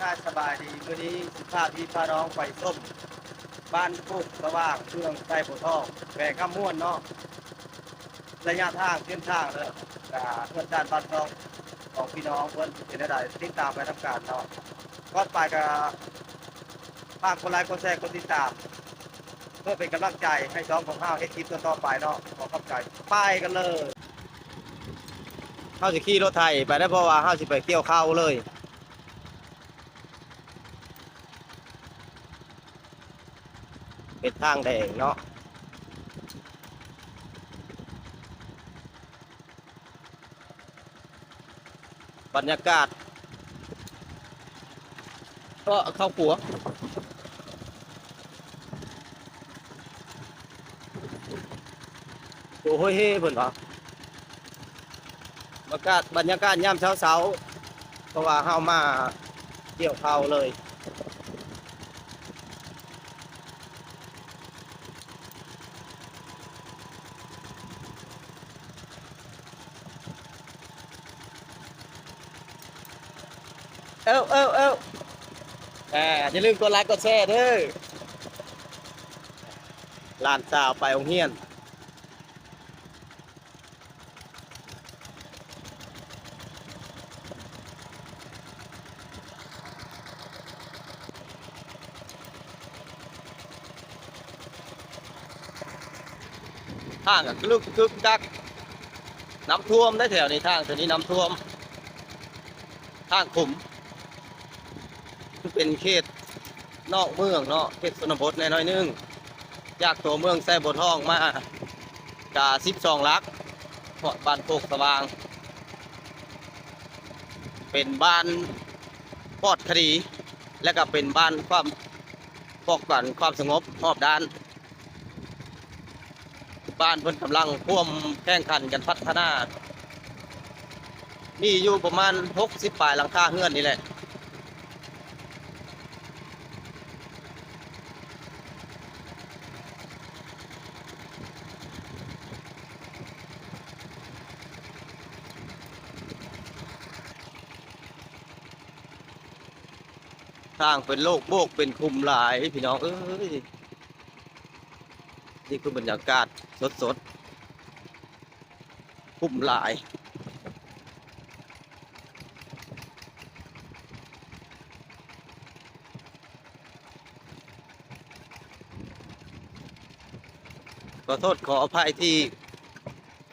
ชาสบายดีวันนี้สุภาพที่พาน้องไปส้ม บ้านปุกสว่างเมืองไทยโพทองแบกข้ามม้วนเนาะระยะทางเส้นทางเลยอ่าเพื่อนด้านบ้านทองของพี่น้องเพื่อนเป็นได้ติดตามไปทำการเนาะก็ไปกับภาคคนไลค์คนแชร์คนติดตาม เพื่อเป็นกำลังใจให้น้องของข้าวให้คลิปต่อไปเนาะขอขอบใจไปกันเลยข้าวสิขี่รถไทยไปได้เพราะว่าข้าวสิไปเกี่ยวข้าวเลย เป็น ทางแดงเนาะบรรยากาศ ก็เข้าขัวโอ้โหเฮ้เพิ่อนว่าบรรยากาศบรรยากาศยามเช้าเช้าเพราะว่าเฮามาเกี่ยวเข้าเลย อ้าเอ้าเอ้าอ่าอย่าลืมกดไลค์กดแชร์เด้อลานสาวไปโรงเรียนทางก็ลึกคึกกักน้ำท่วมได้แถวนี้ทางแถวนี้น้ำท่วม ทางขุม เป็นเขตนอกเมืองเนาะเขตชนบทแน่น้อยนึงจากตัวเมืองแซ่บททองมากาสิบสองลักเพราะบ้านโคกสว่าง เป็นบ้านปลอดคดี และก็เป็นบ้านความปกกันความสงบรอบด้าน บ้านเพิ่นกำลังพ่วมแข่งขันกันพัฒนา มีอยู่ประมาณ 60ปลายหลังคาเฮือนนี่แหละ สร้างเป็นโลกโบกเป็นคุมหลายพี่น้องเอ้ยนี่คือบรรยากาศสดๆคุมหลายขอโทษขออภัยที่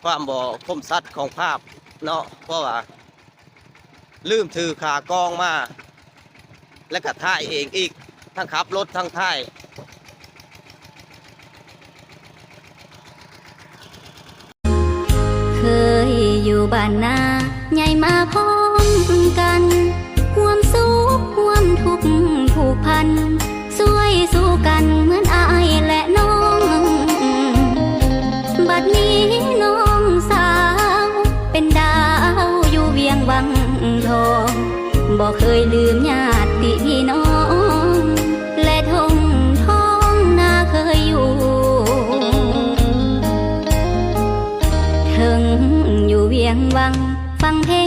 ความบ่คมสัตว์ของภาพเนาะเพราะว่า ลืมถือขากล้องมา และก็ถ่ายเองอีก ทั้งขับรถทั้งถ่ายเคยอยู่บ้านนาใหญ่มาพร้อมกันห่วมสุขห่วมทุกข์ผูกพันสวยสู้กันเหมือนอายและน้อง บัดนี้น้องสาว เป็นดาวอยู่เวียงวังทองบอกเคยลืมญา ติพี่น้อง และทงท้องนาเคยอยู่ถึงอยู่เวียงวังฟังเพลง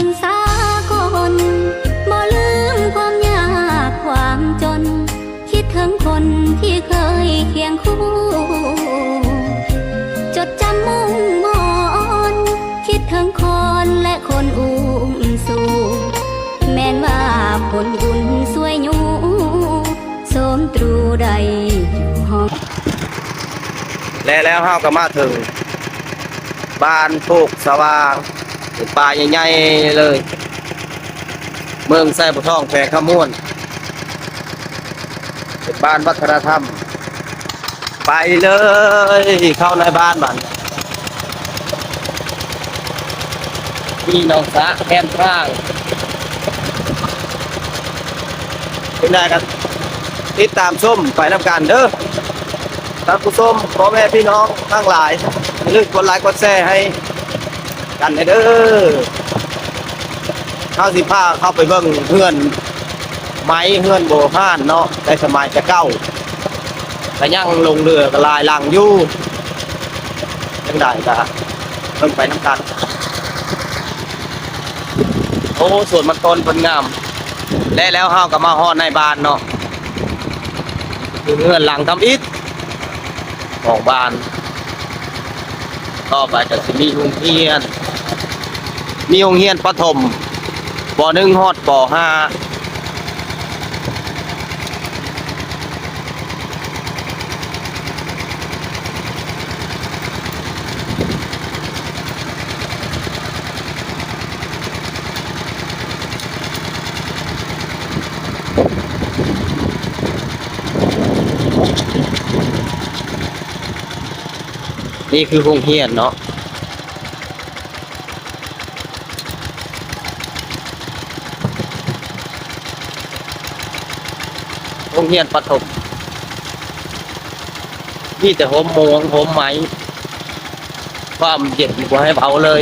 และแล้วเฮาก็มาถึง บ้านโคกสว่างป่าใหญ่ๆเลย เมืองไส้บุท่องแขวงขมวนเป็นบ้านวัฒนธรรม ไปเลย เข้าในบ้านมันมีหนองสะแคนข้างเป็นได้กันติดตามชมไปนำกันเด้อ ท่านผู้ชมพ่อแม่พี่น้องทั้งหลายอย่าลืมกดไลค์กดแชร์ให้ กันเด้อข้าสิผ้าเข้าไปเบิ่งเพื่อน ไม้เพื่อนโบห้านเนาะได้สมัยจะเก้าแต่ยังลงเรือกลายลังอยู่ยังได้ก็เพิ่งไปน้ำกันโอ้ส่วนมันต้นเป็นงามและแล้วเฮาวก็มาฮอในบ้านเนาะคือเงื่อนหลังทำอิฐ ของบ้าน ต่อไปก็สิมีโรงเฮียน มีโรงเฮียนปฐมรหนึ่งฮอดปห้า นี่คือโรงเรียนเนาะโรงเรียนประถมนี่แต่หอมโมงหอมไหมความเย็นกว่าให้เบาเลย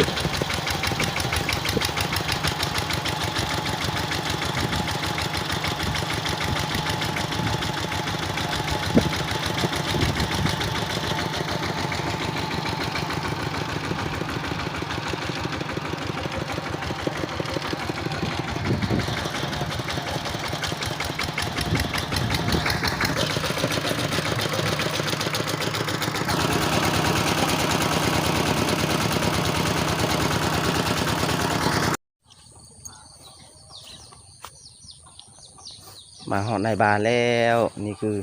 มาหอดในบานแล้ว นี่คือ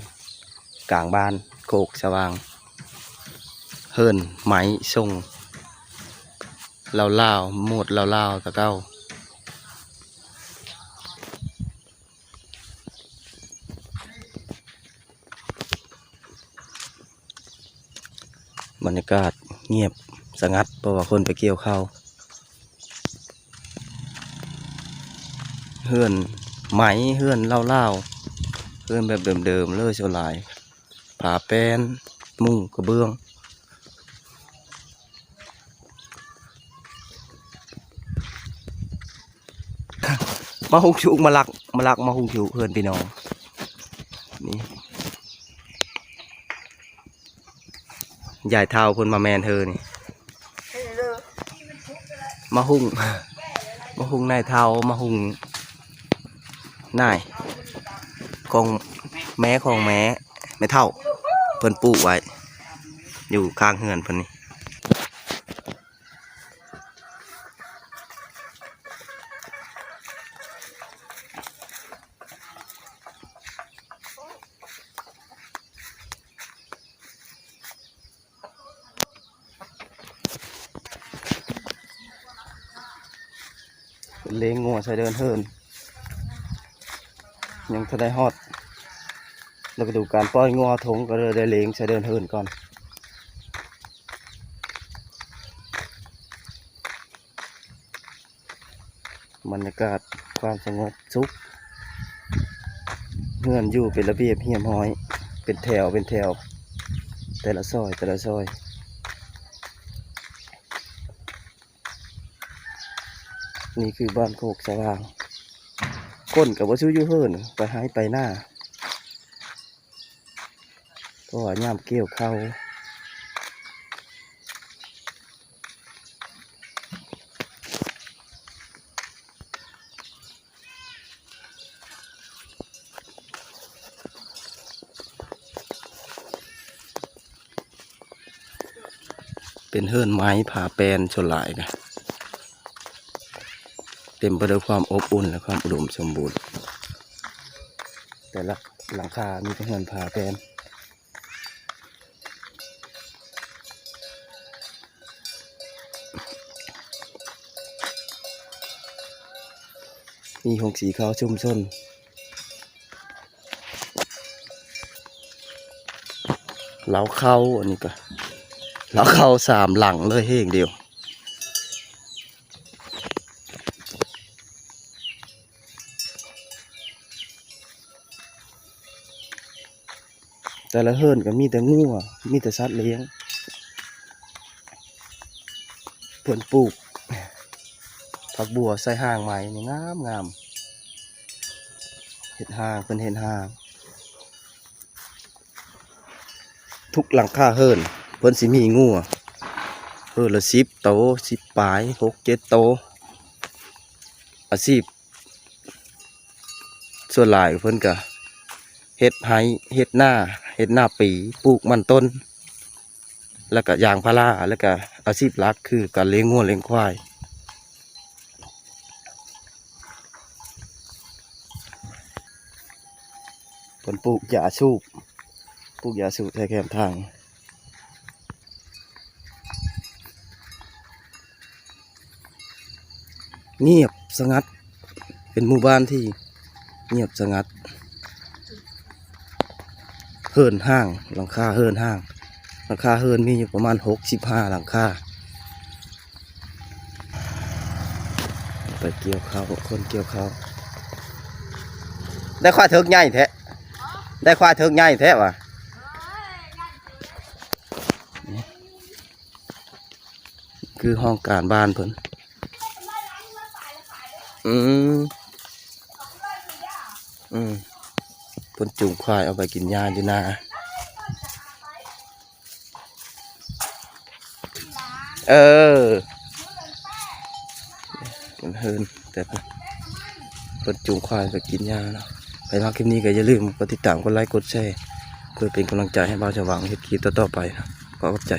กลางบานโคกสว่าง เฮิรนไหมทรงเล่าเล่าๆหมดเล่าเล่าๆตะเก้าบรรยากาศเงียบสงัดเพราะว่าคนไปเกี่ยวข้าวเฮือน ไหมเฮือนเล่าเล่าๆเฮือนแบบเดิมๆเลยโซหลายผาแป้นมุ้งกระเบื้องมาหุงชุกมาลักมาลักมาหุงชุกเพื่อนพี่น้องนี่ยายเท้าเพิ่นมาแมนเธอนี่มาหุงมาหุงนายเท้ามาหุง นายของแม้ของแม้ไม่เท่าเพิ่นปลูกไว้ อยู่ข้างเฮือนเพิ่นนี่เลี้ยงงัวใส่เดินเฮิน ยังจะได้ฮอด แล้วก็ดูการปล่อยงัวทงก็เลยได้เลี้ยงใช้เดินเฮินก่อนบรรยากาศความสงบสุขเงื่อนอยู่เป็นระเบียบเหียมห้อย เป็นแถวเป็นแถว แต่ละซอยแต่ละซอยนี่คือบ้านโคกสว่าง ก้นกับว่าชูอยูเฮิรนไปหายไปหน้าเพราะว่าย่ามเกี่ยวเข้าเป็นเฮิรนไม้ผ่าแปนชนหลายนะ เต็มไปด้วยความอบอุ่นและความอุดมสมบูรณ์ แต่ละหลังคา มีแต่เฮินผ่าแปนมีหงสีขาวชุ่มชนเล้าเข้าอันนี้ก็เล้าเข้าสามหลังเลยเฮงเดียว แต่ละเฮิรนก็มีแต่งัวมีแต่สัตว์เลี้ยงเพื่อนปลูก ผักบัวใส่ห่างใหม่นี่งามงามเห็ดห่างเป็นเห็ดห่าง ทุกหลังคาเฮิรนเพิ่นสิมีงัวเฮิรนละสิบโตสิบปลายหกเจ็ดโตอาชีพส่วนหลายเพิ่อนก็เฮ็ดไห้เฮ็ดหน้า เฮ็ดหน้าปีปลูกมันต้น แล้วก็ยางพาราแล้วก็อาชีพหลักคือการเลี้ยงงัวเลี้ยงควายเพิ่นปลูกยาสูบปลูกยาสูบแท้แคมทางเงียบสงัด เป็นหมู่บ้านที่เงียบสงัด เฮิรนห้างหลังคาเฮิรนห้าง หลังคาเฮิรนมีอยู่ประมาณหกสิบห้าหลังคาไปเกี่ยวข้าวคนเกี่ยวข้าวได้ควายเถิกใหญ่แท้ได้ควายเถิกใหญ่แท้วะคือห้องการบ้านเพิ่นอืมอืม เพิ่นจูงควายเอาไปกินหญ้าอยู่นาเออเป็นเฮินแต่เพิ่นจูงควายไปกินหญ้าเนาะไปมาคลิปนี้ก็อย่าลืมกดติดตามกดไลค์กดแชร์เพื่อเป็นกำลังใจให้บ่าวจะหวังเฮ็ดคลิปต่อๆไปนะขอบใจ